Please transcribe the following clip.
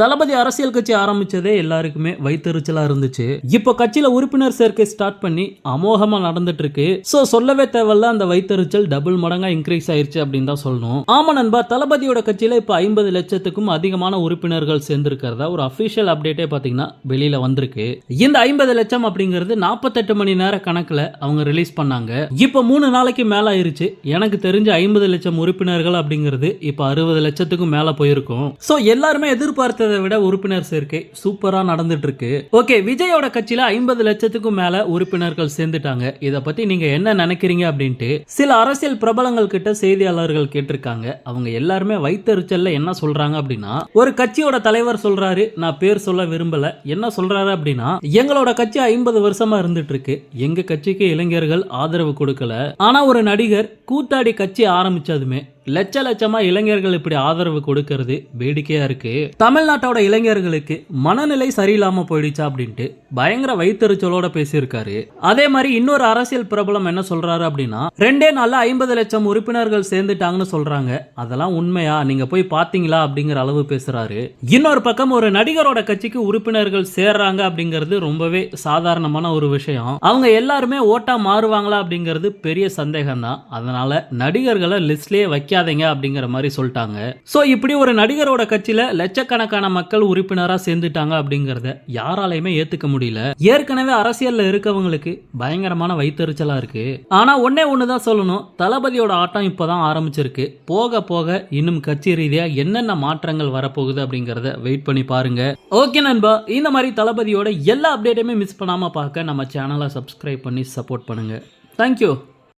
தளபதி அரசியல் கட்சி ஆரம்பிச்சதே எல்லாருக்குமே வைத்தறிச்சலாக இருந்துச்சு. இப்போ கட்சியில உறுப்பினர் சேர்க்கை ஸ்டார்ட் பண்ணி அமோகமா நடந்துட்டு இருக்கு. ஸோ சொல்லவே தேவையில்ல அந்த வைத்தறிச்சல் டபுள் மடங்காக இன்க்ரீஸ் ஆயிருச்சு அப்படின்னு தான் சொல்லணும். ஆமா நண்பா தளபதியோட கட்சியில இப்போ ஐம்பது லட்சத்துக்கும் அதிகமான உறுப்பினர்கள் சேர்ந்திருக்கிறதா ஒரு அஃபிஷியல் அப்டேட்டே பார்த்தீங்கன்னா வெளியில வந்திருக்கு. இந்த ஐம்பது லட்சம் அப்படிங்கிறது நாற்பத்தெட்டு மணி நேர கணக்குல அவங்க ரிலீஸ் பண்ணாங்க. இப்போ மூணு நாளைக்கு மேலே ஆயிருச்சு. எனக்கு தெரிஞ்ச ஐம்பது லட்சம் உறுப்பினர்கள் அப்படிங்கிறது இப்போ அறுபது லட்சத்துக்கும் மேலே போயிருக்கும். ஸோ எல்லாருமே எதிர்பார்த்து எதிர்பார்த்ததை விட உறுப்பினர் சேர்க்கை சூப்பரா நடந்துட்டு இருக்கு ஓகே விஜயோட கட்சியில ஐம்பது லட்சத்துக்கும் மேல உறுப்பினர்கள் சேர்ந்துட்டாங்க. இத பத்தி நீங்க என்ன நினைக்கிறீங்க அப்படின்ட்டு சில அரசியல் பிரபலங்கள் கிட்ட செய்தியாளர்கள் கேட்டிருக்காங்க. அவங்க எல்லாருமே வைத்தறிச்சல்ல என்ன சொல்றாங்க அப்படின்னா ஒரு கட்சியோட தலைவர் சொல்றாரு நான் பேர் சொல்ல விரும்பல. என்ன சொல்றாரு அப்படின்னா எங்களோட கட்சி ஐம்பது வருஷமா இருந்துட்டு இருக்கு எங்க கட்சிக்கு இளைஞர்கள் ஆதரவு கொடுக்கல. ஆனா ஒரு நடிகர் கூத்தாடி கட்சி ஆரம்பிச்சதுமே லட்ச லட்சமா இளைஞர்கள் இப்படி ஆதரவு கொடுக்கறது வேடிக்கையா இருக்கு. தமிழ்நாட்டோட இளைஞர்களுக்கு மனநிலை சரியில்லாம போயிடுச்சா அப்படின்ட்டு பயங்கர வைத்தறிச்சலோட பேசியிருக்காரு. அதே மாதிரி இன்னொரு அரசியல் பிரபலம் என்ன சொல்றாரு அப்படின்னா ரெண்டே நாள்ல ஐம்பது லட்சம் உறுப்பினர்கள் சேர்ந்துட்டாங்கன்னு சொல்றாங்க. அதெல்லாம் உண்மையா? நீங்க போய் பாத்தீங்களா? அப்படிங்கிற அளவு பேசுறாரு. இன்னொரு பக்கம் ஒரு நடிகரோட கட்சிக்கு உறுப்பினர்கள் சேர்றாங்க அப்படிங்கிறது ரொம்பவே சாதாரணமான ஒரு விஷயம். அவங்க எல்லாருமே ஓட்டா மாறுவாங்களா அப்படிங்கிறது பெரிய சந்தேகம் தான் அதனால நடிகர்களை லிஸ்ட்லயே வைக்க வைக்காதீங்க அப்படிங்கிற மாதிரி சொல்லிட்டாங்க. சோ இப்படி ஒரு நடிகரோட கட்சியில லட்சக்கணக்கான மக்கள் உறுப்பினரா சேர்ந்துட்டாங்க அப்படிங்கிறத யாராலையுமே ஏத்துக்க முடியல. ஏற்கனவே அரசியல்ல இருக்கவங்களுக்கு பயங்கரமான வைத்தறிச்சலா இருக்கு. ஆனா ஒன்னே ஒண்ணுதான் சொல்லணும். தளபதியோட ஆட்டம் இப்பதான் ஆரம்பிச்சிருக்கு. போக போக இன்னும் கட்சி ரீதியா என்னென்ன மாற்றங்கள் வரப்போகுது அப்படிங்கிறத வெயிட் பண்ணி பாருங்க. ஓகே நண்பா. இந்த மாதிரி தளபதியோட எல்லா அப்டேட்டுமே மிஸ் பண்ணாம பார்க்க நம்ம சேனலை சப்ஸ்கிரைப் பண்ணி சப்போர்ட் பண்ணுங்க. தேங்க்யூ